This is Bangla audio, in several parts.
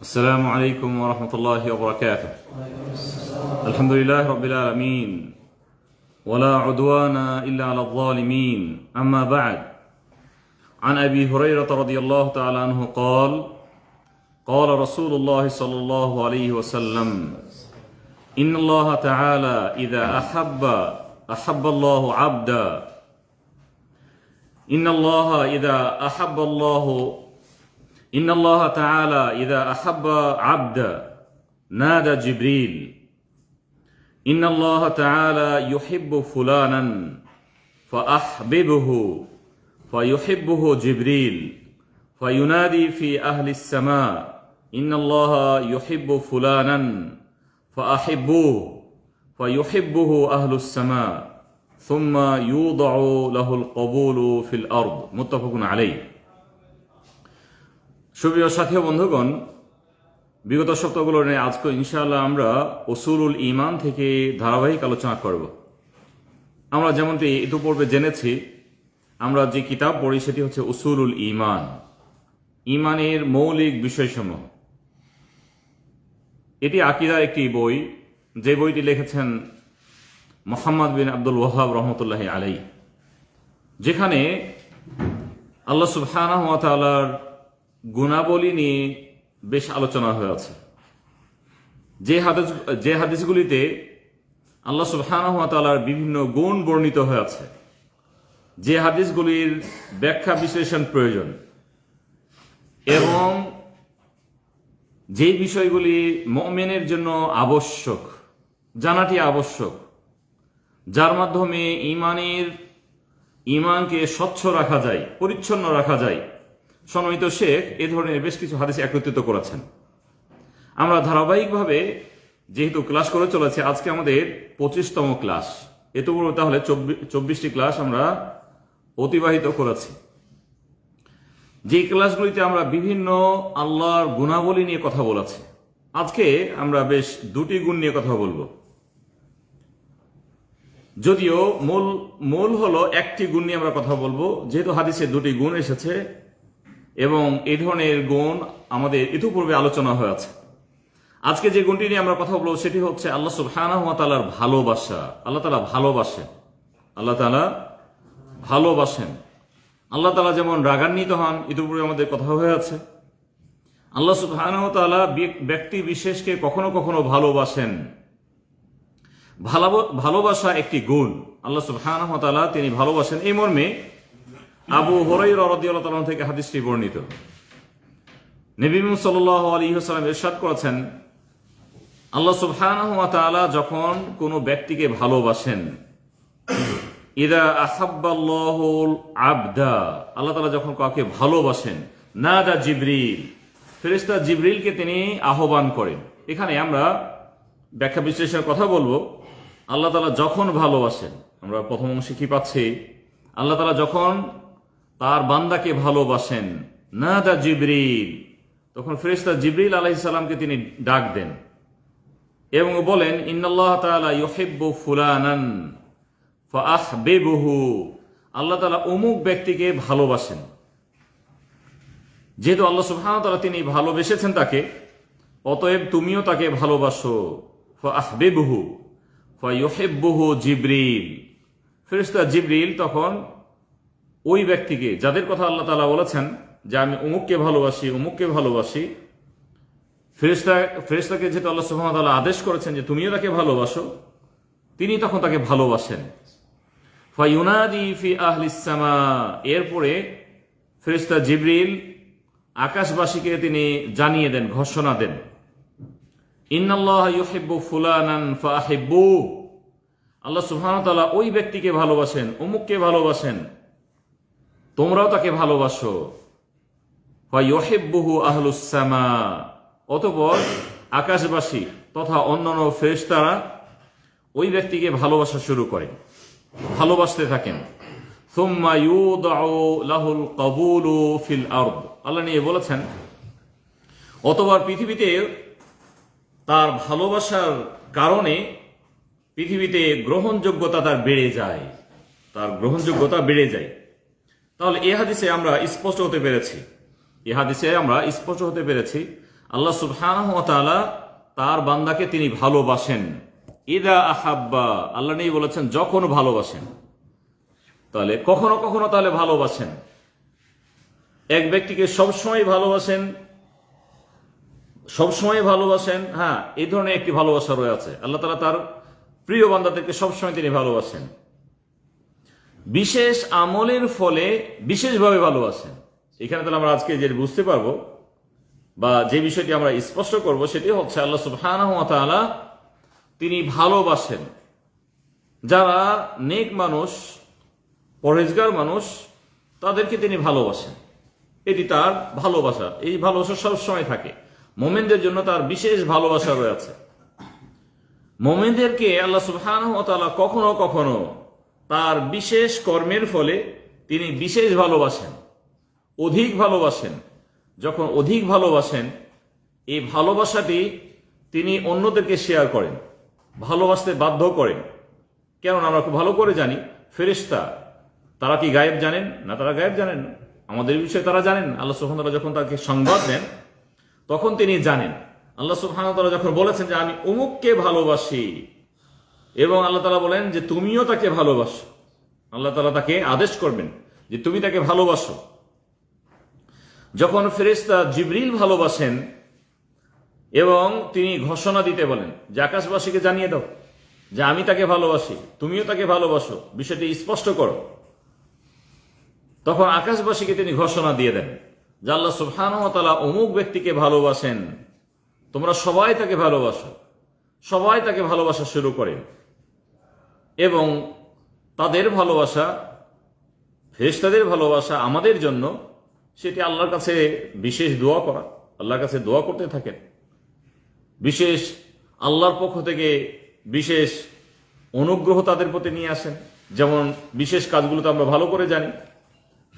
السلام عليكم ورحمة الله وبركاته. الحمد لله رب العالمين. ولا عدوان إلا على الظالمين. أما بعد. عن أبي هريرة رضي الله تعالى عنه قال قال رسول الله صلى الله عليه وسلم إن الله تعالى إذا أحب أحب الله عبدا. إن الله إذا أحب الله إن الله تعالى إذا أحب عبدا نادى جبريل. إن الله تعالى يحب فلانا فأحببه فيحبه جبريل فينادي في أهل السماء. إن الله يحب فلانا فأحبوه فيحبه أهل السماء. ثم يوضع له القبول في الأرض. متفق عليه. সুপ্রিয় সাথী বন্ধুগণ, বিগত সপ্তাহগুলো নিয়ে আজকে ইনশাআল্লাহ আমরা ওসুলুল ইমান থেকে ধারাবাহিক আলোচনা করব। আমরা যেমনটি ইতিপূর্বে জেনেছি, আমরা যে কিতাব পড়ি সেটি হচ্ছে উসুলুল ইমান ইমানের মৌলিক বিষয়সমূহ। এটি আকিদার একটি বই, যে বইটি লিখেছেন মোহাম্মদ বিন আব্দুল ওয়াহাব রহমতুল্লাহ আলাই যেখানে আল্লাহ সুবহানাহু ওয়া তাআলার গুণাবলী নিয়ে বেশ আলোচনা হয়েছে যে হাদিস, যে হাদিসগুলিতে আল্লাহ সুবহানাহু ওয়া বিভিন্ন গুণ বর্ণিত হয়েছে যে হাদিসগুলির ব্যাখ্যা বিশ্লেষণ প্রয়োজন। এবং যে বিষয়গুলি মমেনের জন্য আবশ্যক, জানাটি আবশ্যক, যার মাধ্যমে ইমানের, ইমানকে স্বচ্ছ রাখা যায়, পরিচ্ছন্ন রাখা যায় সনমিত শেখ, এ ধরনের বেশ কিছু হাদিস একত্রিত করেছেন। আমরা ধারাবাহিকভাবে যেহেতু ক্লাস করে চলেছি, আজকে আমাদের পঁচিশতম ক্লাস। এতপূর্বে তাহলে চব্বিশটি ক্লাস আমরা অতিবাহিত করেছি। যে ক্লাসগুলিতে আমরা বিভিন্ন আল্লাহর গুণাবলী নিয়ে কথা বলেছি, আজকে আমরা বেশ দুটি গুণ নিয়ে কথা বলব। যদিও মূল মূল হলো একটি গুণ নিয়ে আমরা কথা বলব, যেহেতু হাদিসে দুটি গুণ এসেছে এবং এই ধরনের গুণ আমাদের ইতিপূর্বে আলোচনা হয়েছে আজকে যে গুণটি নিয়ে আমরা কথা বলব সেটি হচ্ছে আল্লাহ তাআলার ভালোবাসা। আল্লাহ তাআলা ভালোবাসেন। আল্লাহ তালা ভালোবাসেন। আল্লাহ তাআলা যেমন রাগান্বিত হন, ইতিপূর্বে আমাদের কথা হয়ে আছে। আল্লাহ তাআলা ব্যক্তি বিশেষকে কখনো কখনো ভালোবাসেন। ভালোবাসা একটি গুণ। আল্লাহ সুবহানাহু ওয়া তিনি ভালোবাসেন। এই মর্মে আবু হরাইরা রাদিয়াল্লাহু থেকে হাদিসটি বর্ণিত। নবী মুহাম্মদ সাল্লাল্লাহু আলাইহি ওয়াসাল্লাম ইরশাদ করেছেন, আল্লাহ সুবহানাহু ওয়া তাআলা যখন কোনো ব্যক্তিকে ভালোবাসেন, ইদা আহাব্বাল্লাহুল আবদা, আল্লাহ তাআলা যখন কাউকে ভালোবাসেন, নাদা জিবরিল, ফেরেশতা জিবরিলকে তিনি আহ্বান করেন। এখানে আমরা ব্যাখ্যা বিশ্লেষণের কথা বলব। আল্লাহ তাআলা যখন ভালোবাসেন, আমরা প্রথম অংশে কি পাচ্ছি? আল্লাহ তাআলা যখন তার বান্দাকে ভালোবাসেন। না দা জিবরিল। তখন ফেরেশতা জিবরিল আলাইহিসসালামকে তিনি ডাক দেন এবং বলেন, ইন্নাল্লাহ তাআলা ইউহিব্বু ফুলানান ফাআহবিবুহু আল্লাহ তাআলা অমুক ব্যক্তিকে ভালোবাসেন। যেহেতু আল্লাহ সুবহানাহু তাআলা তিনি ভালোবেসেছেন তাকে, অতএব তুমিও তাকে ভালোবাসো। ফাআহবিবুহু ফায়ুহিব্বুহু জিবরিল। ফেরেশতা জিবরিল তখন ওই ব্যক্তিকে, যাদের কথা আল্লাহ তালা বলেছেন যে আমি অমুককে ভালোবাসি অমুককে ভালোবাসি, ফেরেশতা, ফেরেশতাকে যেহেতু আল্লাহ তাআলা আদেশ করেছেন যে তুমিও তাকে ভালোবাসো, তিনি তখন তাকে ভালোবাসেন। ফায়ুনাদি ফি আহলিস সামা, এরপরে ফেরেশতা জিবরিল আকাশবাসীকে তিনি জানিয়ে দেন, ঘোষণা দেন। ইন্নাল্লাহ ফুলানান ফাহিব্বু। আল্লাহ সুবহানাহু ওই ব্যক্তিকে ভালোবাসেন, অমুককে ভালোবাসেন। তোমরাও তাকে ভালোবাসো। ফায়ুহিব্বুহু আহলুস সামা অতঃপর আকাশবাসী তথা অন্যান্য ফেরেশতারা ওই ব্যক্তিকে ভালোবাসা শুরু করে, ভালোবাসতে থাকেন। সুম্মা ইউদাউ লাহুল কাবুলু ফিল আরদ। আল্লাহ নিয়ে বলেছেন অতবার পৃথিবীতে তার ভালোবাসার কারণে পৃথিবীতে গ্রহণযোগ্যতা তার বেড়ে যায়। তার গ্রহণযোগ্যতা বেড়ে যায়। তাহলে এ হাদিসে আমরা স্পষ্ট হতে পেরেছি। এ হাদিসে আমরা স্পষ্ট হতে পেরেছি, আল্লাহ তাআলা তার বান্দাকে তিনি ভালোবাসেন। ইদা আহাব্বা, আল্লাহ নেই বলেছেন, যখন ভালোবাসেন। তাহলে কখনো কখনো তাহলে ভালোবাসেন। এক ব্যক্তিকে সবসময় ভালোবাসেন সবসময় ভালোবাসেন হ্যাঁ এই ধরনের একটি ভালোবাসা রয়েছে আল্লাহ তালা তার প্রিয় বান্দাদেরকে সবসময় তিনি ভালোবাসেন। বিশেষ আমলের ফলে বিশেষভাবে ভালোবাসেন। এখানে তাহলে আমরা আজকে যে বুঝতে পারব বা যে বিষয়টি আমরা স্পষ্ট করব সেটি হচ্ছে আল্লাহ ওয়া তিনি ভালোবাসেন। যারা নেক মানুষ পরেজগার মানুষ, তাদেরকে তিনি ভালোবাসেন। এটি তার ভালোবাসা। এই ভালোবাসা সবসময় থাকে। মোমেনদের জন্য তার বিশেষ ভালোবাসা রয়েছে। মোমেনদেরকে আল্লাহ তাআলা কখনো কখনো তার বিশেষ কর্মের ফলে তিনি বিশেষ ভালোবাসেন, অধিক ভালোবাসেন। যখন অধিক ভালোবাসেন, এই ভালোবাসাটি তিনি অন্যদেরকে শেয়ার করেন, ভালোবাসতে বাধ্য করেন। কেননা আমরা খুব ভালো করে জানি ফেরিস্তা তারা কি গায়েব জানেন? না, তারা গায়েব জানেন না। আমাদের বিষয়ে তারা জানেন আল্লাহ সুহামতাল্লাহ যখন তাকে সংবাদ দেন, তখন তিনি জানেন। আল্লাহ সুহামতাল্লাহ যখন বলেছেন যে, আমি অমুককে ভালোবাসি। এবং আল্লাহ তালা বলেন যে তুমিও তাকে ভালোবাসো। আল্লাহ তালা তাকে আদেশ করবেন যে তুমি তাকে ভালোবাসো। যখন ফেরেস্তা জিবরিল ভালোবাসেন এবং তিনি ঘোষণা দিতে বলেন যে আকাশবাসীকে জানিয়ে দাও যে আমি তাকে ভালোবাসি, তুমিও তাকে ভালোবাসো, বিষয়টি স্পষ্ট করো। তখন আকাশবাসীকে তিনি ঘোষণা দিয়ে দেন যে আল্লাহ সুবহানতালা অমুক ব্যক্তিকে ভালোবাসেন। তোমরা সবাই তাকে ভালোবাসো। সবাই তাকে ভালোবাসা শুরু করেন। এবং তাদের ভালোবাসা, ফেরেশতাদের ভালোবাসা আমাদের জন্য, সেটি আল্লাহর কাছে বিশেষ দোয়া করা, আল্লাহর কাছে দোয়া করতে থাকেন। বিশেষ আল্লাহর পক্ষ থেকে বিশেষ অনুগ্রহ তাদের প্রতি নিয়ে আসেন। যেমন বিশেষ কাজগুলো তো আমরা ভালো করে জানি।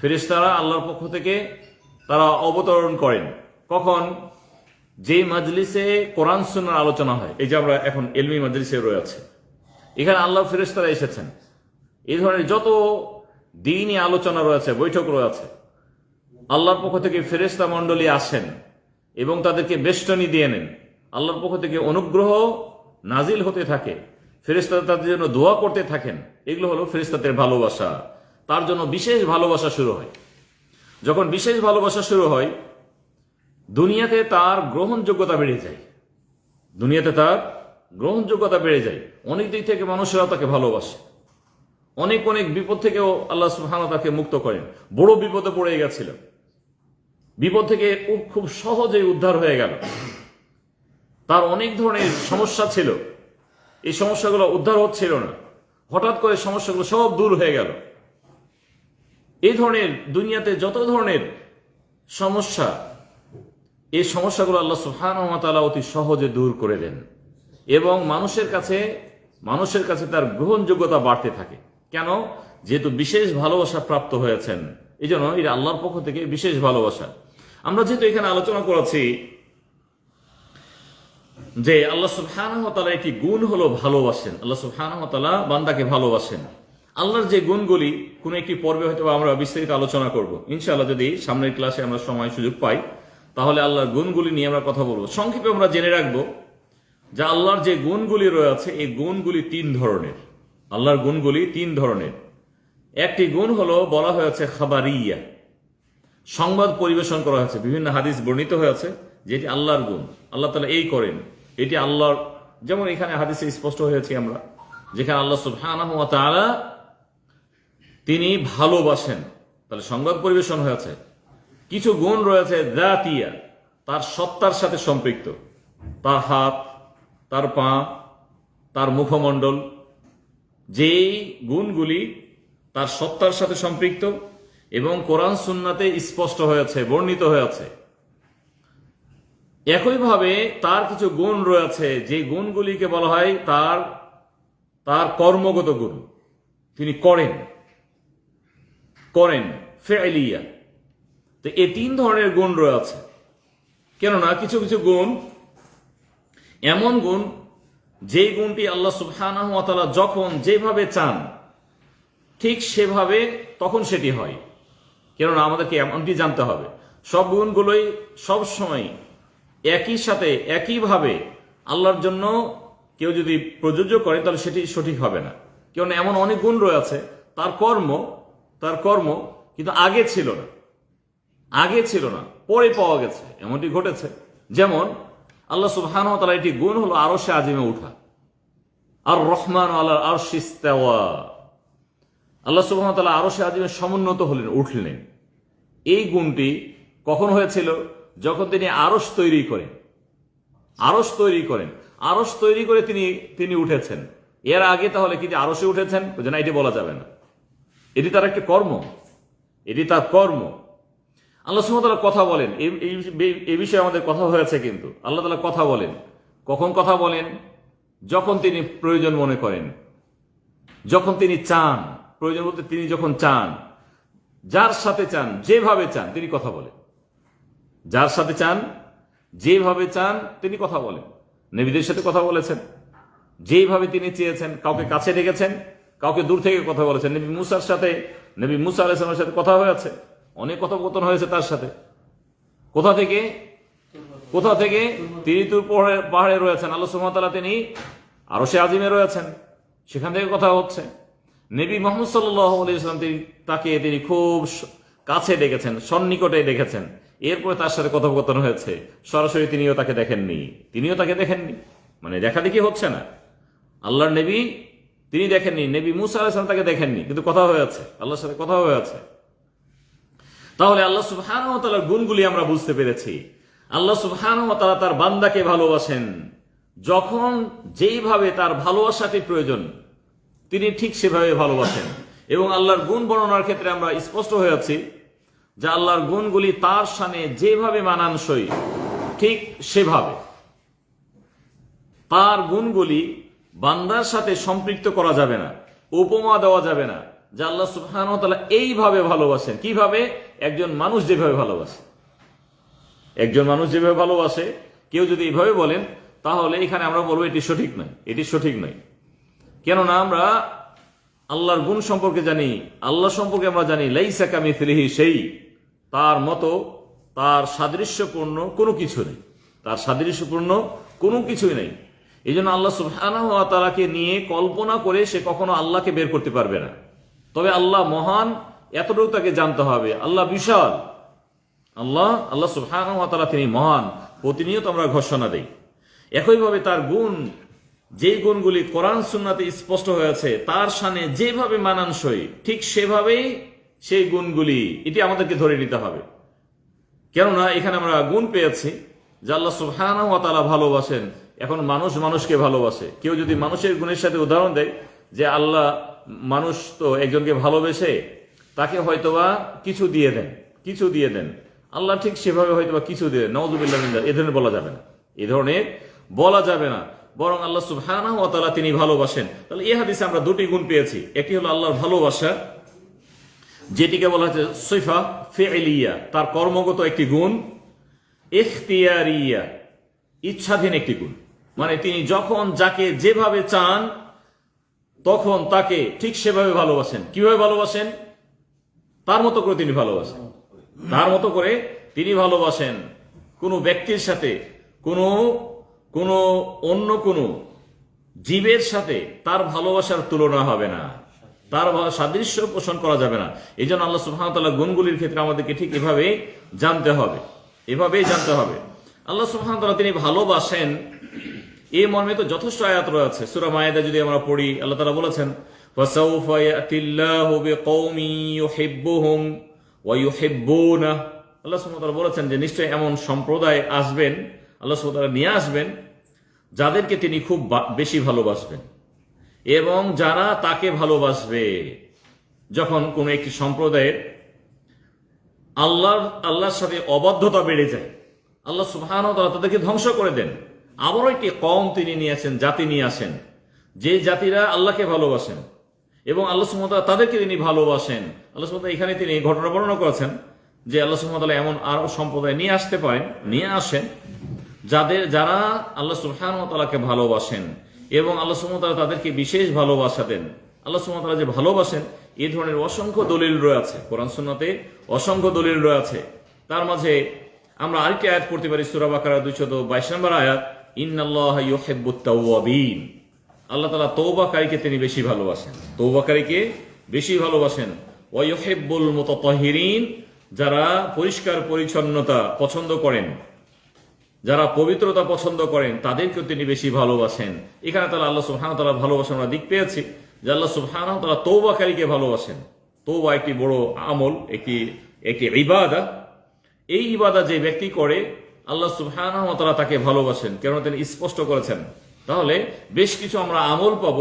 ফেরেশতারা আল্লাহর পক্ষ থেকে তারা অবতরণ করেন। কখন? যে মাজলিসে কোরআন সুন্নার আলোচনা হয়। এই যে আমরা এখন এলমি মাজলিসে রয়েছে এখানে আল্লাহ ফেরেশতারা এসেছেন। এই ধরনের যত দিনই আলোচনা রয়েছে, বৈঠক রয়েছে, আল্লাহর পক্ষ থেকে ফেরেস্তা মণ্ডলী আসেন এবং তাদেরকে বেষ্টনী দিয়ে নেন। আল্লাহর পক্ষ থেকে অনুগ্রহ নাজিল হতে থাকে। ফেরেস্তা তাদের জন্য দোয়া করতে থাকেন। এগুলো হলো ফেরেস্তাদের ভালোবাসা। তার জন্য বিশেষ ভালোবাসা শুরু হয়। যখন বিশেষ ভালোবাসা শুরু হয়, দুনিয়াতে তার গ্রহণযোগ্যতা বেড়ে যায়। দুনিয়াতে তার গ্রহণযোগ্যতা বেড়ে যায়। অনেক দিক থেকে মানুষেরা তাকে ভালোবাসে। অনেক অনেক বিপদ থেকেও আল্লাহ সুহানা তাকে মুক্ত করেন। বড় বিপদে পড়ে গেছিল বিপদ থেকে খুব সহজেই উদ্ধার হয়ে গেল। তার অনেক ধরনের সমস্যা ছিল। এই সমস্যাগুলো উদ্ধার হচ্ছিল না। হঠাৎ করে সমস্যাগুলো সব দূর হয়ে গেল। এই ধরনের দুনিয়াতে যত ধরনের সমস্যা, এই সমস্যাগুলো আল্লাহ সুহান অতি সহজে দূর করে দেন। এবং মানুষের কাছে মানুষের কাছে তার গ্রহণযোগ্যতা বাড়তে থাকে। কেন? যেহেতু বিশেষ ভালোবাসা প্রাপ্ত হয়েছেন। এই জন্য এটা আল্লাহর পক্ষ থেকে বিশেষ ভালোবাসা। আমরা যেহেতু এখানে আলোচনা করেছি যে আল্লাহ সুবহানাহু একটি গুণ হলো ভালোবাসেন। আল্লাহ সুবহানাহু বান্দাকে ভালোবাসেন। আল্লাহর যে গুণগুলি, কোনো একটি পর্বে হয়তো আমরা বিস্তারিত আলোচনা করব। ইনশাআল্লাহ যদি সামনের ক্লাসে আমরা সময় সুযোগ পাই, তাহলে আল্লাহর গুণগুলি নিয়ে আমরা কথা বলব। সংক্ষেপে আমরা জেনে রাখব যে আল্লাহর যে গুণগুলি রয়েছে, এই গুণগুলি তিন ধরনের। আল্লাহর গুণগুলি তিন ধরনের। একটি গুণ হলো, বলা হয়েছে খাবারিয়া। সংবাদ পরিবেশন করা হয়েছে, বিভিন্ন হাদিস বর্ণিত হয়েছে, যেটি আল্লাহর গুণ। আল্লাহ তালা এই করেন। এটি আল্লাহর, যেমন এখানে হাদিসে স্পষ্ট হয়েছে আমরা, যেখানে আল্লাহ সুবহানাহু ওয়া তাআলা তিনি ভালোবাসেন। তাহলে সংবাদ পরিবেশন হয়েছে। কিছু গুণ রয়েছে দাতিয়া তার সত্তার সাথে সম্পৃক্ত। তার হাত তার পা, তার মুখমণ্ডল, যেই গুণগুলি তার সত্তার সাথে সম্পৃক্ত এবং কোরআন সুন্নাতে স্পষ্ট হয়েছে, বর্ণিত হয়েছে। একইভাবে তার কিছু গুণ রয়েছে, যে গুণগুলিকে বলা হয় তার তার কর্মগত গুণ। তিনি করেন। করেন ফেলিয়া তো এই তিন ধরনের গুণ রয়েছে। কেননা, কিছু কিছু গুণ এমন গুণ যে গুণটি আল্লাহ সুবহানাহু ওয়া তাআলা যখন যেভাবে চান, ঠিক সেভাবে তখন সেটি হয়। কেননা আমাদেরকে এমনটি জানতে হবে। সব গুণগুলোই সব সময় একই সাথে, একইভাবে আল্লাহর জন্য কেউ যদি প্রযোজ্য করে, তাহলে সেটি সঠিক হবে না। কেন এমন অনেক গুণ রয়েছে, তার কর্ম তার কর্ম কিন্তু আগে ছিল না। আগে ছিল না, পরে পাওয়া গেছে, এমনটি ঘটেছে। যেমন আল্লাহ সুবহান তালা একটি গুণ হলো আরও সে আজিমে উঠা। আর রহমান আল্লাহ আর শিস্তাওয়া আল্লাহ সুবহান তালা আরও সে আজিমে সমুন্নত হলেন, উঠলেন। এই গুণটি কখন হয়েছিল? যখন তিনি আরস তৈরি করেন। আরস তৈরি করেন। আরস তৈরি করে তিনি তিনি উঠেছেন। এর আগে তাহলে কি যে আরসে উঠেছেন? না এটি বলা যাবে না। এটি তার একটি কর্ম। এটি তার কর্ম। আল্লাহ সুমতালা কথা বলেন। এই- বিষয়ে আমাদের কথা হয়েছে কিন্তু। আল্লাহ তালা কথা বলেন। কখন কথা বলেন? যখন তিনি প্রয়োজন মনে করেন। যখন তিনি চান, প্রয়োজন বলতে তিনি যখন চান, যার সাথে চান, যেভাবে চান, তিনি কথা বলেন। যার সাথে চান, যেভাবে চান, তিনি কথা বলেন। নেবিদের সাথে কথা বলেছেন। যেইভাবে তিনি চেয়েছেন, কাউকে কাছে ডেকেছেন, কাউকে দূর থেকে কথা বলেছেন। নবী মুসার সাথে, নবী মুসা আলাইসলামের সাথে কথা হয়েছে। অনেক কথোপকথন হয়েছে তার সাথে। কোথা থেকে? কোথা থেকে? তিনি তুর পাহাড়ে- রয়েছেন। আল্লাহ সুমতালা তিনি আরও সে আজিমে রয়েছেন। সেখান থেকে কথা হচ্ছে। নবী মোহাম্মদ সাল্লাম তিনি তাকে তিনি খুব কাছে দেখেছেন সন্নিকটে দেখেছেন এরপরে তার সাথে কথোপকথন হয়েছে। সরাসরি তিনিও তাকে দেখেননি। তিনিও তাকে দেখেননি। মানে দেখা দেখি হচ্ছে না। আল্লাহর নবী তিনি দেখেননি। নবী মুসা আলাইসলাম তাকে দেখেননি। কিন্তু কথা হয়েছে আল্লাহর সাথে কথা হয়েছে তাহলে আল্লাহ সুবহান গুণগুলি আমরা বুঝতে পেরেছি। আল্লাহ সুবহান তার বান্দাকে ভালোবাসেন। যখন যেইভাবে তার ভালোবাসাটি প্রয়োজন, তিনি ঠিক সেভাবে ভালোবাসেন। এবং আল্লাহর গুণ বর্ণনার ক্ষেত্রে আমরা স্পষ্ট হয়ে আছি যে আল্লাহর গুণগুলি তার সানে যেভাবে মানানসই, ঠিক সেভাবে। তার গুণগুলি বান্দার সাথে সম্পৃক্ত করা যাবে না, উপমা দেওয়া যাবে না। যে আল্লাহ সুবহান এইভাবে ভালোবাসেন। কীভাবে? একজন মানুষ যেভাবে ভালোবাসে। একজন মানুষ যেভাবে ভালোবাসে, কেউ যদি এইভাবে বলেন, তাহলে এখানে আমরা বলব এটি সঠিক নয়, এটি সঠিক নয়। কেননা আমরা আল্লাহর গুণ সম্পর্কে জানি, আল্লাহ সম্পর্কে আমরা জানি, লাইসা কামিথলিহি সেই তার মতো তার সাদৃশ্যপূর্ণ কোনো কিছু নেই। তার সাদৃশ্যপূর্ণ কোনো কিছুই নেই। এই জন্য আল্লাহ সুবহানাহু ওয়া তাআলাকে নিয়ে কল্পনা করে সে কখনো আল্লাহকে বের করতে পারবে না। তবে আল্লাহ মহান, এতটুকু তাকে জানতে হবে। আল্লাহ বিশাল। আল্লাহ আল্লাহ তাআলা তিনি মহান। প্রতিনিয়ত আমরা ঘোষণা দেই। একইভাবে তার গুণ, যেই গুণগুলি কোরআন, সুন্নাতে স্পষ্ট হয়েছে, তার সানে যেভাবে মানানসই, ঠিক সেভাবেই সেই গুণগুলি, এটি আমাদেরকে ধরে নিতে হবে। কেননা, এখানে আমরা গুণ পেয়েছি, যে আল্লাহ ওয়া তাআলা ভালোবাসেন। এখন মানুষ মানুষকে ভালোবাসে। কেউ যদি মানুষের গুণের সাথে উদাহরণ দেয়, যে আল্লাহ মানুষ তো একজনকে ভালোবেসে তাকে হয়তোবা কিছু দিয়ে দেন, কিছু দিয়ে দেন। আল্লাহ ঠিক সেভাবে হয়তোবা কিছু দিয়ে নওয়াজুবিল্লাহ এ ধরনের বলা যাবে না। এ ধরনের বলা যাবে না। বরং আল্লাহ সুবহানাহু ওয়া তাআলা তিনি ভালোবাসেন। তাহলে এই হাদিসে আমরা দুটি গুণ পেয়েছি। একটি হলো আল্লাহর ভালোবাসা, যেটিকে বলা হচ্ছে সৈফা ফেলিয়া, তার কর্মগত একটি গুণ। এখতিয়ারিয়া ইচ্ছাধীন একটি গুণ। মানে তিনি যখন যাকে যেভাবে চান তখন তাকে ঠিক সেভাবে ভালোবাসেন। কীভাবে ভালোবাসেন? তার মতো করে তিনি ভালোবাসেন। তার মতো করে তিনি ভালোবাসেন কোনো ব্যক্তির সাথে, কোনো কোনো অন্য কোনো জীবের সাথে তার ভালোবাসার তুলনা হবে না। তার সাদৃশ্য পোষণ করা যাবে না। এই জন্য আল্লাহ সুহামতাল্লাহ গুণগুলির ক্ষেত্রে আমাদেরকে ঠিক এভাবে জানতে হবে। এভাবেই জানতে হবে। আল্লাহ সুহামতাল্লাহ তিনি ভালোবাসেন এই মর্মে তো যথেষ্ট আয়াত রয়েছে সুরা মায়েদা যদি আমরা পড়ি আল্লাহ তালা বলেছেন فَسَوْفَ يَأْتِي اللَّهُ بِقَوْمٍ يُحِبُّهُمْ وَيُحِبُّونَهُ আল্লাহ সুবহানাহু ওয়া তাআলা বলেছেন যে নিশ্চয় এমন সম্প্রদায় আসবেন আল্লাহ সুবহানাহু ওয়া তাআলা নিয়ে আসবেন যাদেরকে তিনি খুব বা- বেশি ভালোবাসবেন এবং যারা তাকে ভালোবাসবে যখন কোনো একটি সম্প্রদায়ের আল্লাহর আল্লাহর সাথে অবাধ্যতা বেড়ে যায় আল্লাহ সুবহান তাদেরকে ধ্বংস করে দেন আবারও একটি কম তিনি নিয়ে আসেন, জাতি নিয়ে আসেন। যে জাতিরা আল্লাহকে ভালোবাসেন এবং আল্লাহ সুমতাল তাদেরকে তিনি ভালোবাসেন। আল্লাহ সুমতাল এখানে তিনি ঘটনা বর্ণনা করেছেন যে আল্লাহ সুমতাল এমন আরও সম্প্রদায় নিয়ে আসতে পারেন, নিয়ে আসেন, যাদের, যারা আল্লাহ সুবহান তালাকে ভালোবাসেন এবং আল্লাহ সুমতালা তাদেরকে বিশেষ ভালোবাসা দেন। আল্লাহ সুমতালা যে ভালোবাসেন এই ধরনের অসংখ্য দলিল রয়েছে। কোরআন, সুন্নতে অসংখ্য দলিল রয়েছে। তার মাঝে আমরা আরেকটি আয়াত পড়তে পারি, সুরা বাকারা দুইশত বাইশ নম্বর আয়াত। আল্লাহ তাআলা তওবাকারীকে তিনি বেশি ভালোবাসেন। তওবাকারীকে বেশি ভালোবাসেন। ওয়া ইউহিব্বুল মুতাতাহহিরিন যারা পরিষ্কার পরিচ্ছন্নতা পছন্দ করেন, যারা পবিত্রতা পছন্দ করেন, তাদেরকেও তিনি বেশি ভালোবাসেন। এখানে তাহলে আল্লাহ সুবহান তালা ভালোবাসেন আমরা দিক পেয়েছি, যে আল্লাহ সুবহান তালা তৌবাকারীকে ভালোবাসেন। তৌবা একটি বড় আমল, একটি একটি ইবাদা। এই ইবাদা যে ব্যক্তি করে আল্লাহ সুবহান তাকে ভালোবাসেন কেন তিনি স্পষ্ট করেছেন। তাহলে বেশ কিছু আমরা আমল পাব।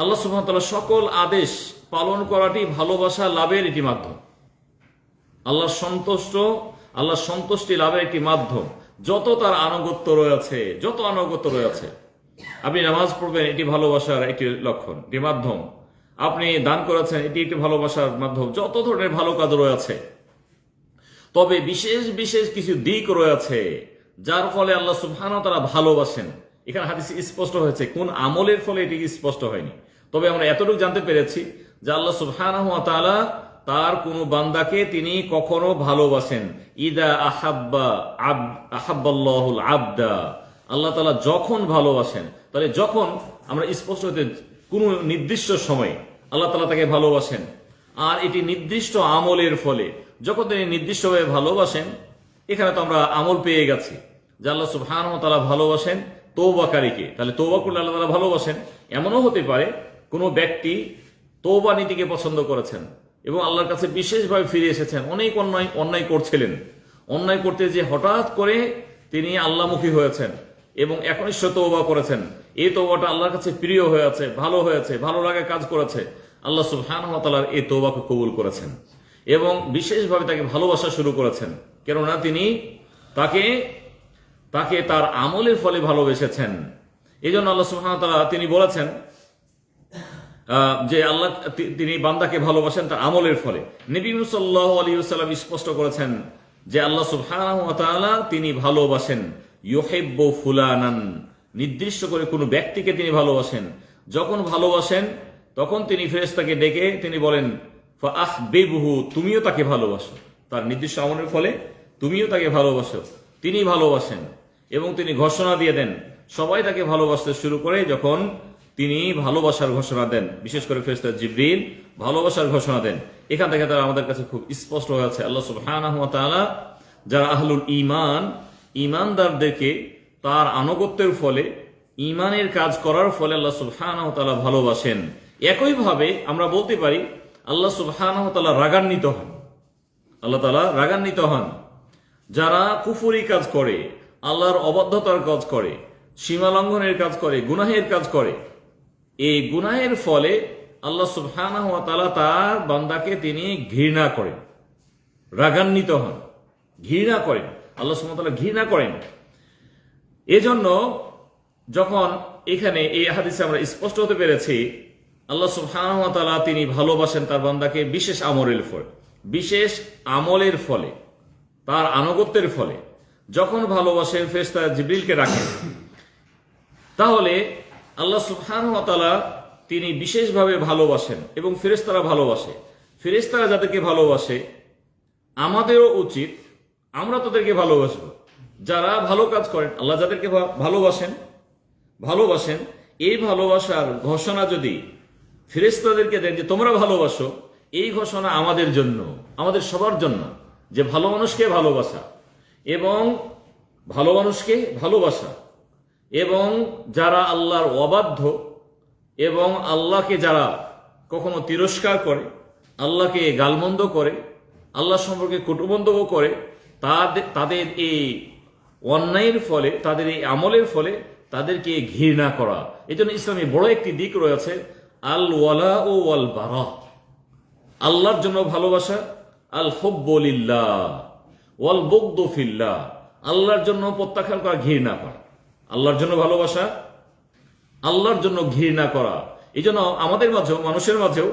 আল্লাহ সুবহান তালা সকল আদেশ পালন করাটি ভালোবাসা লাভের একটি মাধ্যম। আল্লাহ সন্তুষ্ট, আল্লাহ সন্তুষ্টি লাভের একটি মাধ্যম। যত তার আনুগত্য রয়েছে, যত আনুগত্য রয়েছে। আপনি নামাজ পড়বেন, এটি ভালোবাসার একটি লক্ষণ, একটি মাধ্যম। আপনি দান করেছেন, এটি একটি ভালোবাসার মাধ্যম। যত ধরনের ভালো কাজ রয়েছে তবে বিশেষ বিশেষ কিছু দিক রয়েছে, যার ফলে আল্লাহ সুবহানাহু তারা ভালোবাসেন। এখানে হাদিস স্পষ্ট হয়েছে, কোন আমলের ফলে এটি স্পষ্ট হয়নি। তবে আমরা এতটুকু জানতে পেরেছি যে আল্লাহ সুবহানাহু ওয়া তার কোন বান্দাকে তিনি কখনো ভালোবাসেন। ইদা আহাব্বা আব, আহাব্বাল্লাহুল আবদা। আল্লাহ তাআলা যখন ভালোবাসেন, তাহলে যখন আমরা স্পষ্ট হতে, কোনো নির্দিষ্ট সময়ে আল্লাহ তাআলা তাকে ভালোবাসেন। আর এটি নির্দিষ্ট আমলের ফলে। যখন তিনি নির্দিষ্টভাবে ভালোবাসেন, এখানে তো আমরা আমল পেয়ে গেছি। যে আল্লাহ সুবহান তালা ভালোবাসেন তৌবাকারীকে তাহলে তৌবা করলে আল্লাহ তালা ভালোবাসেন। এমনও হতে পারে কোনো ব্যক্তি তৌবা নীতিকে পছন্দ করেছেন এবং আল্লাহর কাছে বিশেষভাবে ফিরে এসেছেন। অনেক অন্যায় অন্যায় করছিলেন। অন্যায় করতে যে হঠাৎ করে তিনি আল্লাহমুখী হয়েছেন এবং একনিষ্ঠ তৌবা করেছেন। এই তৌবাটা আল্লাহর কাছে প্রিয় হয়েছে ভালো হয়েছে, ভালো লাগে কাজ করেছে। আল্লাহ সুবহান তালার এই তৌবাকে কবুল করেছেন। এবং বিশেষভাবে তাকে ভালোবাসা শুরু করেছেন। কেননা তিনি তাকে তাকে তার আমলের ফলে ভালোবেসেছেন। এই জন্য আল্লাহ তালা তিনি বলেছেন যে আল্লাহ তিনি বান্দাকে ভালোবাসেন তার আমলের ফলে। নবী সাল্লাহ আলী সাল্লাম স্পষ্ট করেছেন যে আল্লাহ ওয়া তিনি ভালোবাসেন। ইউহিব্ব ফুলানান, নির্দিষ্ট করে কোনো ব্যক্তিকে তিনি ভালোবাসেন। যখন ভালোবাসেন, তখন তিনি ফেরেশতাকে ডেকে তিনি বলেন তুমিও তাকে ভালোবাসো। তার নির্দিষ্ট আমলের ফলে তুমিও তাকে ভালোবাসো। তিনি ভালোবাসেন এবং তিনি ঘোষণা দিয়ে দেন। সবাই তাকে ভালোবাসতে শুরু করে যখন তিনি ভালোবাসার ঘোষণা দেন। বিশেষ করে ফেরেশতা জিব্রিল ভালোবাসার ঘোষণা দেন। এখান থেকে তারা আমাদের কাছে খুব স্পষ্ট হয়ে আছে। আল্লাহ সুবহানাহু ওয়া তাআলা যারা আহলুল ঈমান, ঈমানদারদেরকে তার আনুগত্যের ফলে, ঈমানের কাজ করার ফলে আল্লাহ সুবহানাহু তাআলা ভালোবাসেন। একইভাবে আমরা বলতে পারি আল্লাহ সুবহানাহু রাগান্বিত হন। আল্লাহ তাআলা রাগান্বিত হন। যারা কুফুরি কাজ করে, আল্লাহর অবাধ্যতার কাজ করে, সীমা লঙ্ঘনের কাজ করে, গুনাহের কাজ করে, এই গুনাহের ফলে আল্লাহ সুবহানাহু তার বান্দাকে তিনি ঘৃণা করেন, রাগান্বিত হন, ঘৃণা করেন, আল্লাহ সুবহানাহু ঘৃণা করেন। এজন্য যখন এখানে এই হাদিসে আমরা স্পষ্ট হতে পেরেছি আল্লাহ ওয়া তিনি ভালোবাসেন তার বান্দাকে বিশেষ আমলের ফলে, বিশেষ আমলের ফলে, তার আনুগত্যের ফলে। যখন ভালোবাসেন, ফেরেশতা জিবরিলকে রাখেন তাহলে আল্লাহ সুবহানাহু ওয়া তিনি বিশেষভাবে ভালোবাসেন এবং ফেরেশতারা ভালোবাসে। ফেরেশতারা যাদেরকে ভালোবাসে, আমাদেরও উচিত আমরা তাদেরকে ভালোবাসবো। যারা ভালো কাজ করেন, আল্লাহ যাদেরকে ভালোবাসেন ভালোবাসেন, এই ভালোবাসার ঘোষণা যদি ফেরেশতাদেরকে দেন যে তোমরা ভালোবাসো, এই ঘোষণা আমাদের জন্য, আমাদের সবার জন্য, যে ভালো মানুষকে ভালোবাসা এবং ভালো মানুষকে ভালোবাসা এবং যারা আল্লাহর অবাধ্য এবং আল্লাহকে যারা কখনো তিরস্কার করে, আল্লাহকে গালমন্দ করে, আল্লাহ সম্পর্কে কুটুমন্তব্য করে, তাদের তাদের এই অন্যায়ের ফলে, তাদের এই আমলের ফলে তাদেরকে ঘৃণা করা। এই জন্য ইসলামে বড় একটি দিক রয়েছে আল ওয়ালা ও ওয়াল বারা আল্লাহর জন্য ভালোবাসা আল হব্বলিল্লাহ ওয়াল বগদফিল্লাহ আল্লাহর জন্য প্রত্যাখ্যান করা, ঘৃণা করা। আল্লাহর জন্য ভালোবাসা, আল্লাহর জন্য ঘৃণা করা। এই জন্য আমাদের মাঝেও, মানুষের মাঝেও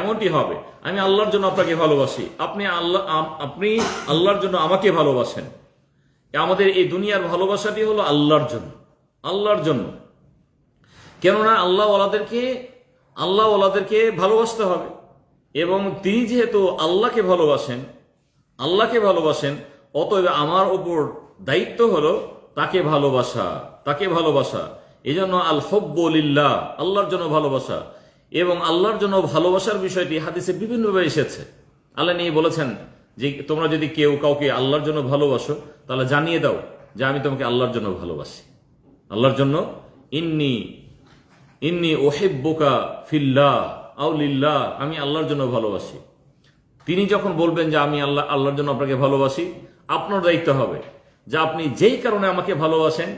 এমনটি হবে, আমি আল্লাহর জন্য আপনাকে ভালোবাসি, আপনি আল্লাহ আপনি আল্লাহর জন্য আমাকে ভালোবাসেন। আমাদের এই দুনিয়ার ভালোবাসাটি হলো আল্লাহর জন্য আল্লাহর জন্য। কেননা আল্লাহ ওলাদেরকে আল্লাহ ওলাদেরকে ভালোবাসতে হবে। এবং তিনি যেহেতু আল্লাহকে ভালোবাসেন আল্লাহকে ভালোবাসেন, অতএব আমার ওপর দায়িত্ব হলো তাকে ভালোবাসা তাকে ভালোবাসা। এই জন্য আল হব্বলিল্লাহ আল্লাহর জন্য ভালোবাসা। এবং আল্লাহর জন্য ভালোবাসার বিষয়টি হাদিসে বিভিন্নভাবে এসেছে। আল্লাহ নিয়ে বলেছেন যে তোমরা যদি কেউ কাউকে আল্লাহর জন্য ভালোবাসো, তাহলে জানিয়ে দাও যে আমি তোমাকে আল্লাহর জন্য ভালোবাসি। আল্লাহর জন্য ইন্নি ইন্নি ওহেব্বোকা ফিল্লাহ আউলিল্লাহ আমি আল্লাহর জন্য ভালোবাসি। তিনি যখন বলবেন যে আমি আল্লাহ, আল্লাহর জন্য আপনাকে ভালোবাসি, আপনার দায়িত্ব হবে যে আপনি যেই কারণে আমাকে ভালোবাসেন,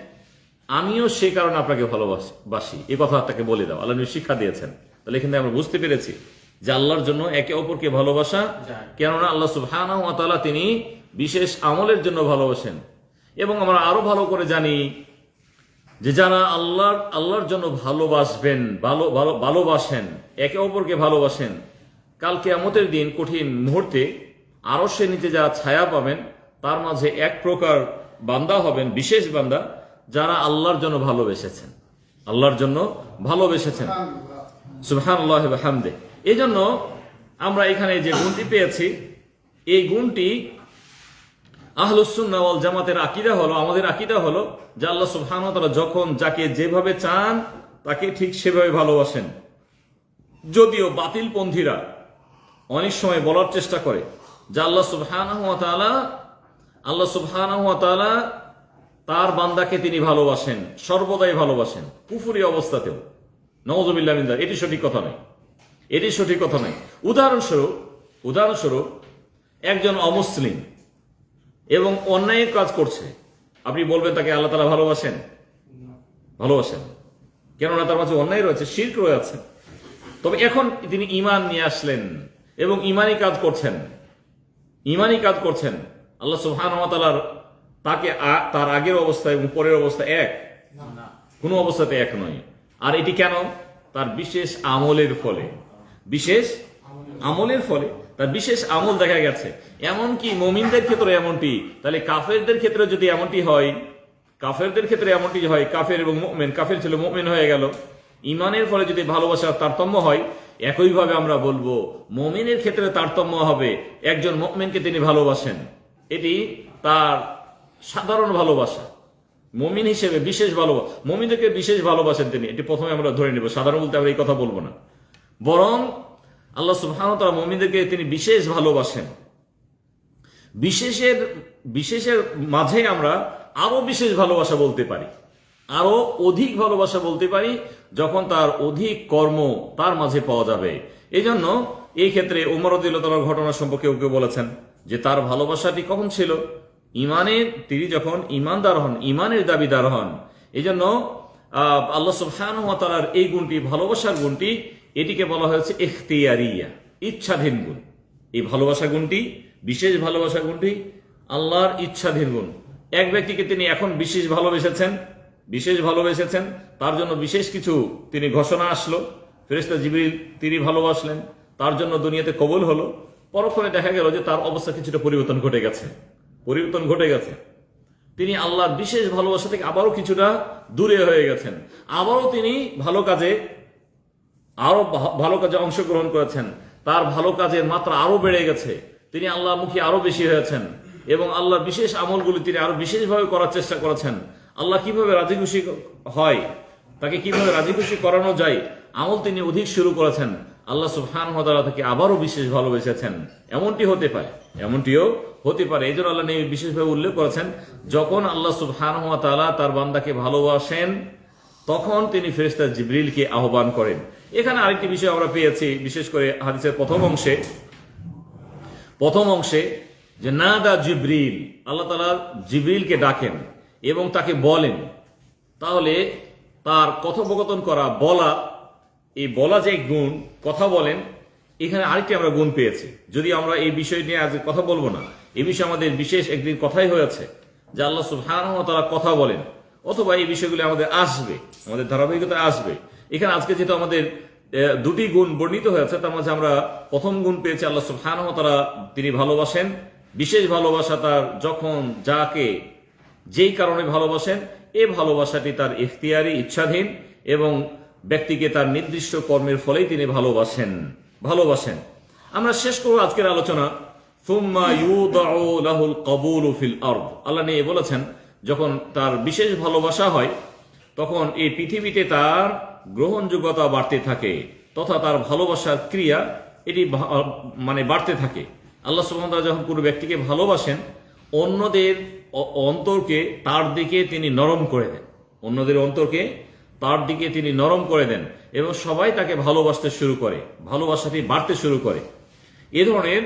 আমিও সেই কারণে আপনাকে ভালোবাসি। এ কথা তাকে বলে দাও। আল্লাহ শিক্ষা দিয়েছেন। তাহলে এখানে আমরা বুঝতে পেরেছি যে আল্লাহর জন্য একে অপরকে ভালোবাসা, কেননা আল্লাহ সুবহানাহু তিনি বিশেষ আমলের জন্য ভালোবাসেন। এবং আমরা আরও ভালো করে জানি যে যারা আল্লাহর আল্লাহর জন্য ভালোবাসবেন, ভালো ভালো, ভালোবাসেন, একে অপরকে ভালোবাসেন, কাল কেয়ামতের দিন কঠিন মুহূর্তে আরও সে নিচে যারা ছায়া পাবেন, তার মাঝে এক প্রকার বান্দা হবেন, বিশেষ বান্দা, যারা আল্লাহর জন্য ভালোবেসেছেন। আল্লাহর জন্য ভালোবেসেছেন। সুবহান আল্লাহ হামদে এই জন্য আমরা এখানে যে গুণটি পেয়েছি, এই গুণটি আহলুসুন্না ওয়াল জামাতের আকিদা হলো, আমাদের আকিদা হলো যে আল্লাহ সুবহানাহু ওয়া যখন যাকে যেভাবে চান, তাকে ঠিক সেভাবে ভালোবাসেন। যদিও বাতিল পন্থীরা অনেক সময় বলার চেষ্টা করে যে আল্লাহ তাআলা, আল্লাহ সুবহানাহু ওয়া তার বান্দাকে তিনি ভালোবাসেন, সর্বদাই ভালোবাসেন, কুফুরি অবস্থাতেও। নওয়াজুবিল্লাহ মিন এটি সঠিক কথা নয়। এটি সঠিক কথা নয়। উদাহরণস্বরূপ উদাহরণস্বরূপ, একজন অমুসলিম এবং অন্যায়ের কাজ করছে। আপনি বলবেন তাকে আল্লাহ তালা ভালোবাসেন? ভালোবাসেন। কেননা তার মাঝে অন্যায় রয়েছে শির্ক রয়েছে তবে এখন তিনি ইমান নিয়ে আসলেন এবং ইমানই কাজ করছেন। ইমানই কাজ করছেন। আল্লাহ সুহান তাকে তার আগের অবস্থা এবং পরের অবস্থা এক? কোনো অবস্থাতে এক নয়। আর এটি কেন? তার বিশেষ আমলের ফলে। বিশেষ আমলের ফলে। তার বিশেষ আমল দেখা গেছে। এমনকি মমিনদের ক্ষেত্রে এমনটি। তাহলে কাফেরদের ক্ষেত্রে যদি এমনটি হয়, কাফেরদের ক্ষেত্রে এমনটি হয়, কাফের এবং মোমেন, কাফের ছিল মোমেন হয়ে গেল। ইমানের ফলে যদি ভালোবাসার তারতম্য হয়, একইভাবে আমরা বলব, মমিনের ক্ষেত্রে তারতম্য হবে। একজন মোমেনকে তিনি ভালোবাসেন। এটি তার সাধারণ ভালোবাসা। মমিন হিসেবে বিশেষ ভালোবাসা মমিনদেরকে বিশেষ ভালোবাসেন তিনি। এটি প্রথমে আমরা ধরে নেব। সাধারণ বলতে আমরা এই কথা বলব না। বরং আল্লাহ সুবহান তারা মমিনদেরকে তিনি বিশেষ ভালোবাসেন। বিশেষের বিশেষের মাঝে আমরা আরও বিশেষ ভালোবাসা বলতে পারি। আরও অধিক ভালোবাসা বলতে পারি যখন তার অধিক কর্ম তার মাঝে পাওয়া যাবে। এই জন্য এই ক্ষেত্রে উদ্দিল্লার ঘটনা সম্পর্কে কেউ বলেছেন যে তার ভালোবাসাটি কখন ছিল? ইমানের তিনি যখন ইমানদার হন ইমানের দাবিদার হন। এই জন্য আল্লাহ সুবহানার এই গুণটি, ভালোবাসার গুণটি এটিকে বলা হয়েছে এখতিয়ারিয়া ইচ্ছাধীন গুণ। এই ভালোবাসা গুণটি, বিশেষ ভালোবাসা গুণটি, আল্লাহর ইচ্ছাধীন গুণ। এক ব্যক্তিকে তিনি এখন বিশেষ ভালোবেসেছেন বিশেষ ভালোবেসেছেন, তার জন্য বিশেষ কিছু তিনি ঘোষণা আসলো। ফেরেস্তা জিবরিল তিনি ভালোবাসলেন, তার জন্য দুনিয়াতে কবুল হলো। পরক্ষণে দেখা গেল যে তার অবস্থা কিছুটা পরিবর্তন ঘটে গেছে। পরিবর্তন ঘটে গেছে। তিনি আল্লাহর বিশেষ ভালোবাসা থেকে আবারও কিছুটা দূরে হয়ে গেছেন। আবারও তিনি ভালো কাজে আরও ভালো কাজে অংশগ্রহণ করেছেন। তার ভালো কাজের মাত্রা আরও বেড়ে গেছে। তিনি আল্লাহ মুখী আরও বেশি হয়েছেন এবং আল্লাহর বিশেষ আমলগুলি তিনি আরও বিশেষভাবে করার চেষ্টা করেছেন। আল্লাহ কীভাবে রাজি খুশি হয়, তাকে কীভাবে রাজি খুশি করানো যায়, আমল তিনি অধিক শুরু করেছেন। আল্লাহ সুবহান তাকে আবারও বিশেষ ভালোবেসেছেন। এমনটি হতে পারে, এমনটিও হতে পারে। এই জন্য আল্লাহ নবী বিশেষভাবে উল্লেখ করেছেন, যখন আল্লাহ তাআলা তার বান্দাকে ভালোবাসেন, তখন তিনি ফেরেস্তা জিব্রিলকে আহ্বান করেন। এখানে আরেকটি বিষয় আমরা পেয়েছি, বিশেষ করে হাদিসের প্রথম অংশে। প্রথম অংশে যে, নাদা জিব্রিল আল্লাহ তালা জিব্রিলকে ডাকেন এবং তাকে বলেন। তাহলে তার কথোপকথন করা, বলা, এই বলা যে গুণ, কথা বলেন, এখানে আরেকটি আমরা গুণ পেয়েছি। যদি আমরা এই বিষয় নিয়ে আজ কথা বলব না এই বিষয়ে আমাদের বিশেষ একদিন কথাই হয়েছে যে, আল্লাহ সুবহানাহু ওয়া তাআলা কথা বলেন। অথবা এই বিষয়গুলি আমাদের আসবে, আমাদের ধারাবাহিকতা আসবে। এখানে আজকে যেহেতু আমাদের দুটি গুণ বর্ণিত হয়েছে, তার মাঝে আমরা প্রথম গুণ পেয়েছি আল্লাহ ওয়া তাআলা তিনি ভালোবাসেন। বিশেষ ভালোবাসা তার যখন যাকে যেই কারণে ভালোবাসেন, এ ভালোবাসাটি তার ইখতিয়ারি, ইচ্ছাধীন এবং ব্যক্তিকে তার নির্দিষ্ট কর্মের ফলেই তিনি ভালোবাসেন ভালোবাসেন। আমরা শেষ করব আজকের আলোচনা। সুম্মা ইউদাউ লাহুল কবুল ফিল আল্লাহ নিয়ে বলেছেন যখন তার বিশেষ ভালোবাসা হয়, তখন এই পৃথিবীতে তার গ্রহণযোগ্যতা বাড়তে থাকে, তথা তার ভালোবাসার ক্রিয়া এটি মানে বাড়তে থাকে। আল্লাহ সুবহানাহু যখন কোনো ব্যক্তিকে ভালোবাসেন, অন্যদের অন্তরকে তার দিকে তিনি নরম করে দেন। অন্যদের অন্তরকে তার দিকে তিনি নরম করে দেন এবং সবাই তাকে ভালোবাসতে শুরু করে, ভালোবাসাটি বাড়তে শুরু করে। এ ধরনের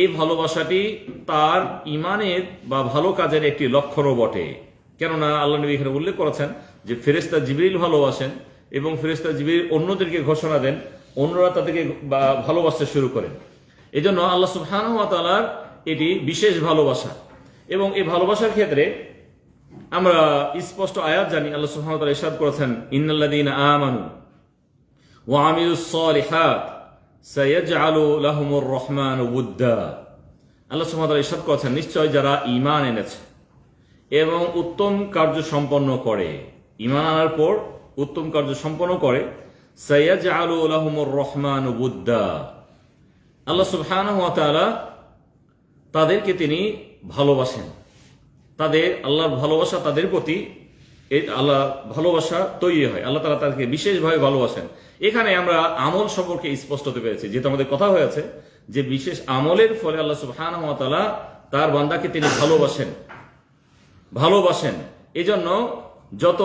এই ভালোবাসাটি তার ইমানের বা ভালো কাজের একটি লক্ষণও বটে। কেননা আল্লাহ নবী এখানে উল্লেখ করেছেন যে ফেরেস্তা জিবরিল ভালোবাসেন এবং ফেরেস্তা জিবির অন্যদেরকে ঘোষণা দেন, অন্যরা তাদেরকে বা ভালোবাসতে শুরু করেন। এই জন্য আল্লাহ সুবহানাহু ওয়া এটি বিশেষ ভালোবাসা। এবং এই ভালোবাসার ক্ষেত্রে আমরা স্পষ্ট আয়াত জানি, আল্লাহ তাআলা ইরশাদ করেছেন, ইন্নাল্লাযীনা আমানু ওয়া সায়াজআলু লাহুমুর রহমানু আল্লাহ তাআলা করেছেন, নিশ্চয় যারা ঈমান এনেছে এবং উত্তম কার্য সম্পন্ন করে, ঈমান আনার পর উত্তম কার্য সম্পন্ন করে, সায়াজআলু লাহুমুর রহমানু আল্লাহ তাআলা তাদেরকে তিনি ভালোবাসেন। তাদের, আল্লাহর ভালোবাসা তাদের প্রতি এই আল্লাহ ভালোবাসা তৈরি হয়। আল্লাহ তালা তাদেরকে বিশেষভাবে ভালোবাসেন। এখানে আমরা আমল সম্পর্কে স্পষ্ট হতে পেরেছি। যেহেতু আমাদের কথা হয়েছে যে বিশেষ আমলের ফলে আল্লাহ সুবহানাহু ওয়া তার বান্দাকে তিনি ভালোবাসেন। ভালোবাসেন। এজন্য যত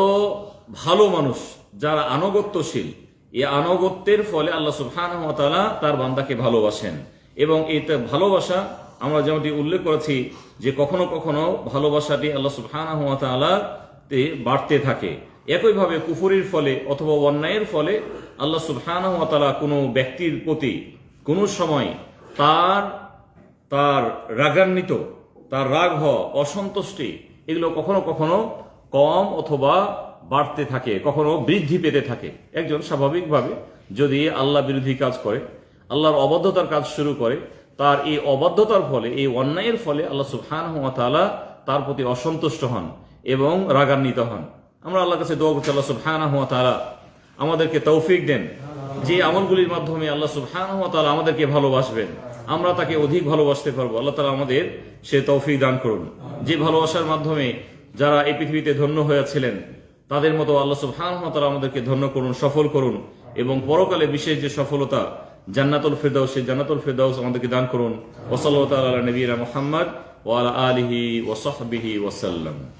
ভালো মানুষ যারা আনুগত্যশীল এই আনুগত্যের ফলে আল্লাহ সুবহানাহু ওয়া তার বান্দাকে ভালোবাসেন। এবং এই ভালোবাসা আমরা যেমনটি উল্লেখ করেছি যে কখনো কখনো ভালোবাসাটি আল্লাহ তাআলা তে বাড়তে থাকে। একইভাবে কুফুরির ফলে অথবা অন্যায়ের ফলে আল্লাহ সুবহানাহু ওয়া তাআলা কোনো ব্যক্তির প্রতি কোনো সময় তার তার রাগান্বিত, তার রাগ হওয়া, অসন্তুষ্টি এগুলো কখনো কখনো কম অথবা বাড়তে থাকে, কখনো বৃদ্ধি পেতে থাকে। একজন স্বাভাবিকভাবে যদি আল্লাহ বিরোধী কাজ করে, আল্লাহর অবাধ্যতার কাজ শুরু করে, তার এই অবাধ্যতার ফলে, এই অন্যায়ের ফলে আল্লাহ তাআলা তার প্রতি অসন্তুষ্ট হন। এবং রাগান্বিত হন। আমরা আল্লাহর কাছে দোয়া করছি, আল্লাহ সুবহানাহু ওয়া তাআলা আমাদেরকে তৌফিক দেন। যে আমলগুলির মাধ্যমে আল্লাহ সুবহানাহু ওয়া তাআলা আমাদেরকে ভালোবাসবেন, আমরা তাকে অধিক ভালোবাসতে পারব। আল্লাহ তাআলা আমাদের সে তৌফিক দান করুন। যে ভালোবাসার মাধ্যমে যারা এই পৃথিবীতে ধন্য হয়েছিলেন, তাদের মতো আল্লাহ সুবহানাহু ওয়া তাআলা আমাদেরকে ধন্য করুন, সফল করুন এবং পরকালে বিশেষ যে সফলতা, জান্নাতুল ফেরদাউস, সেই জান্নাতুল ফেরদাউস আমাদেরকে দান করুন। ওসল্লাহ তাআলা নবীরা মুহাম্মদ ওয়া আলা আলিহি ওয়া সাহবিহি ওয়াসাল্লাম